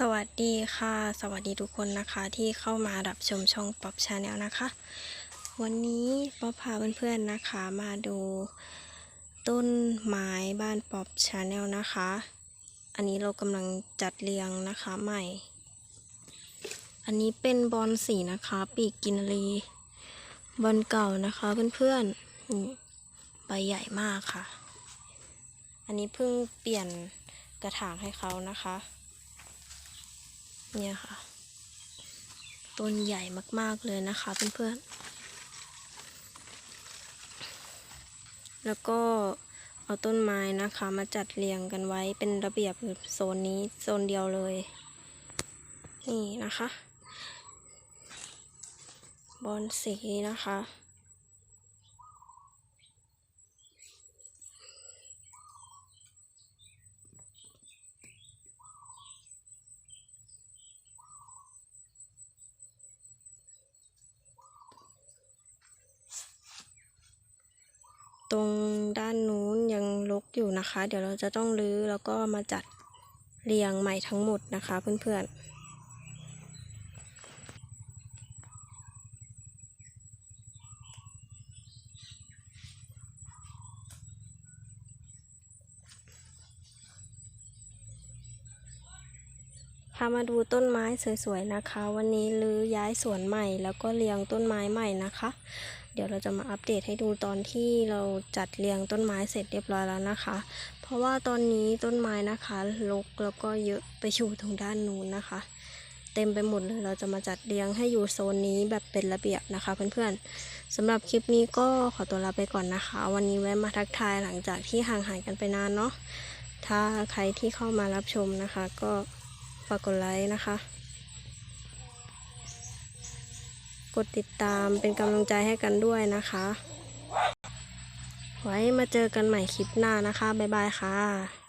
สวัสดีค่ะ สวัสดีทุกคนนะคะที่เข้ามารับชมช่องป๊อปชาแนลนะคะ วันนี้ป๊อปพาเพื่อนๆนะคะมาดูต้นไม้บ้านป๊อปชาแนลนะคะ อันนี้เรากำลังจัดเรียงนะคะใหม่ อันนี้เป็นบอลสีนะคะ ปีกกินรีบอลเก่านะคะเพื่อนๆใบใหญ่มากค่ะ อันนี้เพิ่งเปลี่ยนกระถางให้เขานะคะ เนี่ยค่ะ ต้นใหญ่มากๆเลยนะคะเพื่อนๆ แล้วก็เอาต้นไม้นะคะมาจัดเรียงกันไว้เป็นระเบียบโซนนี้โซนเดียวเลย นี่นะคะ บอลสีนะคะ ตรงด้านนู้นยังรกอยู่นะคะ เดี๋ยวเราจะต้องรื้อแล้วก็มาจัดเรียงใหม่ทั้งหมดนะคะเพื่อนๆามาดูต้นไม้สวยๆนะคะ วันนี้รื้อย้ายสวนใหม่ แล้วก็เรียงต้นไม้ใหม่นะคะ เดี๋ยวเราจะมาอัปเดตให้ดูตอนที่เราจัดเรียงต้นไม้เสร็จเรียบร้อยแล้วนะคะ เพราะว่าตอนนี้ต้นไม้นะคะรกแล้วก็เยอะไปอยู่ตรงด้านนู้นนะคะ เต็มไปหมดเลยเราจะมาจัดเรียงให้อยู่โซนนี้แบบเป็นระเบียบนะคะเพื่อนๆสำหรับคลิปนี้ก็ขอตัวลาไปก่อนนะคะ วันนี้แวะมาทักทายหลังจากที่ห่างหายกันไปนานเนาะถ้าใครที่เข้ามารับชมนะคะก็ ฝากกดไลค์นะคะ กดติดตามเป็นกำลังใจให้กันด้วยนะคะ ไว้มาเจอกันใหม่คลิปหน้านะคะ บ๊ายบายค่ะ